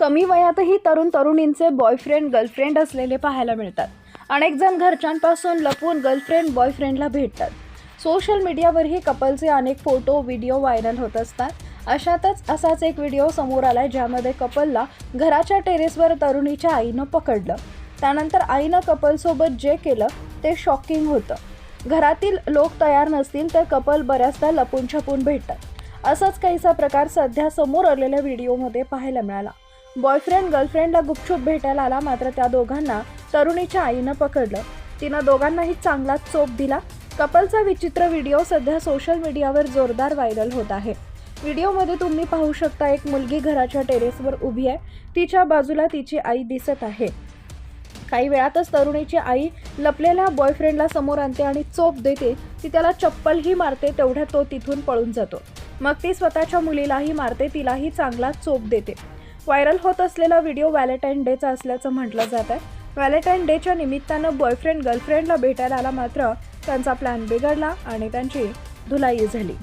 कमी वयातही तरुण तरुणींचे बॉयफ्रेंड गर्लफ्रेंड असलेले पाहायला मिळतात. अनेक जण घरच्यांपासून लपून गर्लफ्रेंड बॉयफ्रेंडला भेटतात. सोशल मीडियावरही कपलचे अनेक फोटो व्हिडिओ व्हायरल होत असतात. अशातच असाच एक व्हिडिओ समोर आलाय ज्यामध्ये कपलला घराच्या टेरेसवर तरुणीच्या आईनं पकडलं. त्यानंतर आईनं कपलसोबत जे केलं ते शॉकिंग होतं. घरातील लोक तयार नसतील तर कपल बऱ्याचदा लपून छपून भेटतात. असाच काहीसा प्रकार सध्या समोर आलेल्या व्हिडिओमध्ये पाहायला मिळाला. बॉयफ्रेंड गर्लफ्रेंडला गुपचूप भेटायला आला मात्र त्या दोघांना तरुणीच्या आईनं पकडलं. तिनं दोघांनाही चांगलाच चोप दिला. कपलचा विचित्र व्हिडिओ सध्या सोशल मीडियावर जोरदार व्हायरल होत आहे. व्हिडिओमध्ये तुम्ही पाहू शकता एक मुलगी घराच्या टेरेसवर उभी आहे. तिच्या बाजूला तिची आई दिसत आहे. काही वेळातच तरुणीची आई लपलेल्या बॉयफ्रेंडला समोर आणते आणि चोप देते. ती त्याला चप्पलही मारते तेवढ्या तो तिथून पळून जातो. मग ती स्वतःच्या मुलीलाही मारते तिलाही चांगला चोप देते. व्हायरल होत असलेला व्हिडिओ व्हॅलेंटाईन डेचा असल्याचं म्हटलं जात आहे. व्हॅलेंटाईन डेच्या निमित्तानं बॉयफ्रेंड गर्लफ्रेंडला भेटायला आला मात्र त्यांचा प्लॅन बिघडला आणि त्यांची धुलाई झाली.